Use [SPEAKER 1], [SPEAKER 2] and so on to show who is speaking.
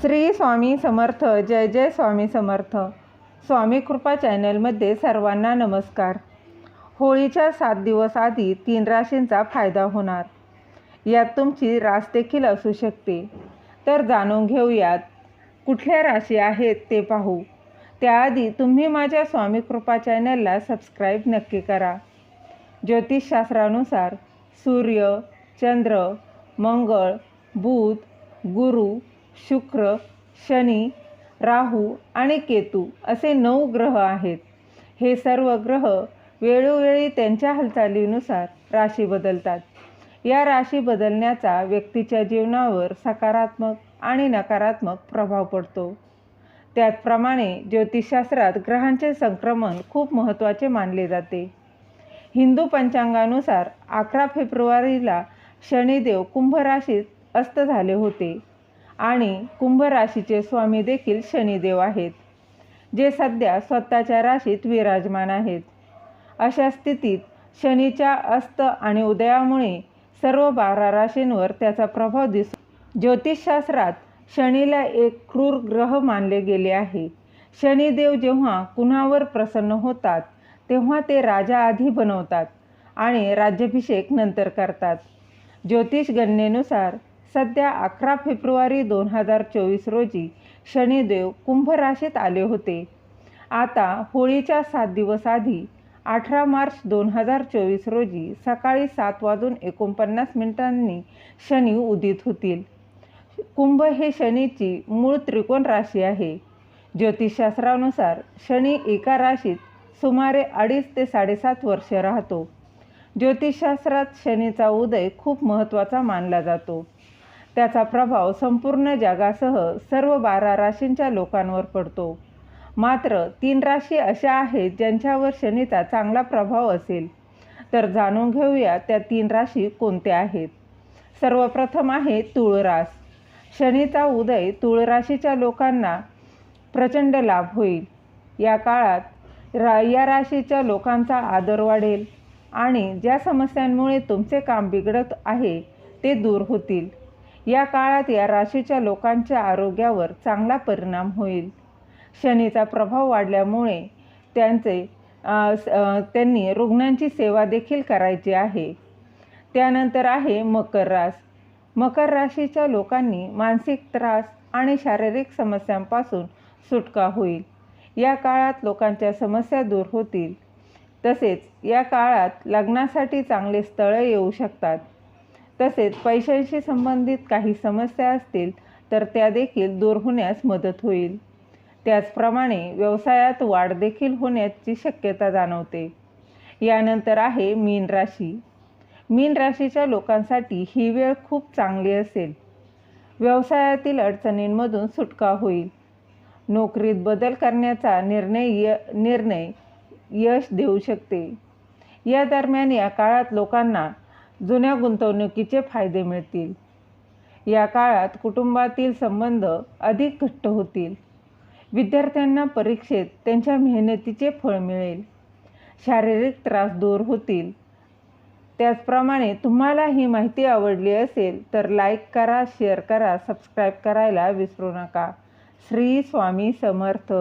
[SPEAKER 1] श्री स्वामी समर्थ जय जय स्वामी समर्थ. स्वामी कृपा चॅनलमध्ये सर्वांना नमस्कार. होळीच्या सात दिवस आधी तीन राशींचा फायदा होणार. यात तुमची रास देखील असू शकते. तर जाणून घेऊयात कुठल्या राशी आहेत ते पाहू. त्याआधी तुम्ही माझ्या स्वामी कृपा चॅनलला सबस्क्राईब नक्की करा. ज्योतिषशास्त्रानुसार सूर्य चंद्र मंगळ बुध गुरु शुक्र शनी राहू आणि केतू असे नऊ ग्रह आहेत. हे सर्व ग्रह वेळोवेळी त्यांच्या हालचालीनुसार राशी बदलतात. या राशी बदलण्याचा व्यक्तीच्या जीवनावर सकारात्मक आणि नकारात्मक प्रभाव पडतो. त्याचप्रमाणे ज्योतिषशास्त्रात ग्रहांचे संक्रमण खूप महत्त्वाचे मानले जाते. हिंदू पंचांगानुसार अकरा फेब्रुवारीला शनिदेव कुंभ राशीत अस्त झाले होते. आणि कुंभ राशीचे स्वामी देखील शनिदेव आहेत जे सध्या स्वतःच्या राशीत विराजमान आहेत. अशा स्थितीत शनीच्या अस्त आणि उदयामुळे सर्व बारा राशींवर त्याचा प्रभाव दिसतो ज्योतिषशास्त्रात शनीला एक क्रूर ग्रह मानले गेले आहे. शनिदेव जेव्हा कुणावर प्रसन्न होतात तेव्हा ते राजा आधी बनवतात आणि राज्याभिषेक नंतर करतात. ज्योतिष गणनेनुसार सध्या अकरा फेब्रुवारी दोन हजार चोवीस रोजी शनिदेव कुंभ राशीत आले होते. आता होळीच्या सात दिवस आधी अठरा मार्च दोन हजार चोवीस रोजी सकाळी सात वाजून एकोणपन्नास मिनिटांनी शनी उदित होतील. कुंभ हे शनीची मूळ त्रिकोण राशी आहे. ज्योतिषशास्त्रानुसार शनी एका राशीत सुमारे अडीच ते साडेसात वर्ष राहतो. ज्योतिषशास्त्रात शनीचा उदय खूप महत्त्वाचा मानला जातो. त्याचा प्रभाव संपूर्ण जगासह सर्व बारा राशींच्या लोकांवर पडतो. मात्र तीन राशी अशा आहेत ज्यांच्यावर शनीचा चांगला प्रभाव असेल. तर जाणून घेऊया त्या तीन राशी कोणत्या आहेत. सर्वप्रथम आहे तुळ रास. शनीचा उदय तुळ राशीच्या लोकांना प्रचंड लाभ होईल. या काळात रा या राशीच्या लोकांचा आदर वाढेल आणि ज्या समस्यांमुळे तुमचे काम बिघडत आहे ते दूर होतील. या काळात या राशीच्या लोकांच्या आरोग्यावर चांगला परिणाम होईल. शनीचा प्रभाव वाढल्यामुळे त्यांचे त्यांनी रुग्णांची सेवा देखील करायची आहे. त्यानंतर आहे मकर रास. मकर राशीच्या लोकांनी मानसिक त्रास आणि शारीरिक समस्यांपासून सुटका होईल. या काळात लोकांच्या समस्या दूर होतील. तसेच या काळात लग्नासाठी चांगले स्थळं येऊ शकतात. तसेच पैशांशी संबंधित काही समस्या असतील तर त्या देखील दूर होण्यास मदत होईल. त्याचप्रमाणे व्यवसायात वाढ देखील होण्याची शक्यता जाणवते. यानंतर आहे मीन राशी. मीन राशीच्या लोकांसाठी ही वेळ खूप चांगली असेल. व्यवसायातील अडचणींमधून सुटका होईल. नोकरीत बदल करण्याचा निर्णय य निर्णय यश देऊ शकते. या दरम्यान या काळात लोकांना जुन्या गुंतवणुकीचे फायदे मिळतील. या काळात कुटुंबातील संबंध अधिक घट्ट होतील. विद्यार्थ्यांना परीक्षेत त्यांच्या मेहनतीचे फळ मिळेल. शारीरिक त्रास दूर होतील. त्याचप्रमाणे तुम्हाला ही माहिती आवडली असेल तर लाईक करा शेअर करा सबस्क्राईब करायला विसरू नका. श्री स्वामी समर्थ.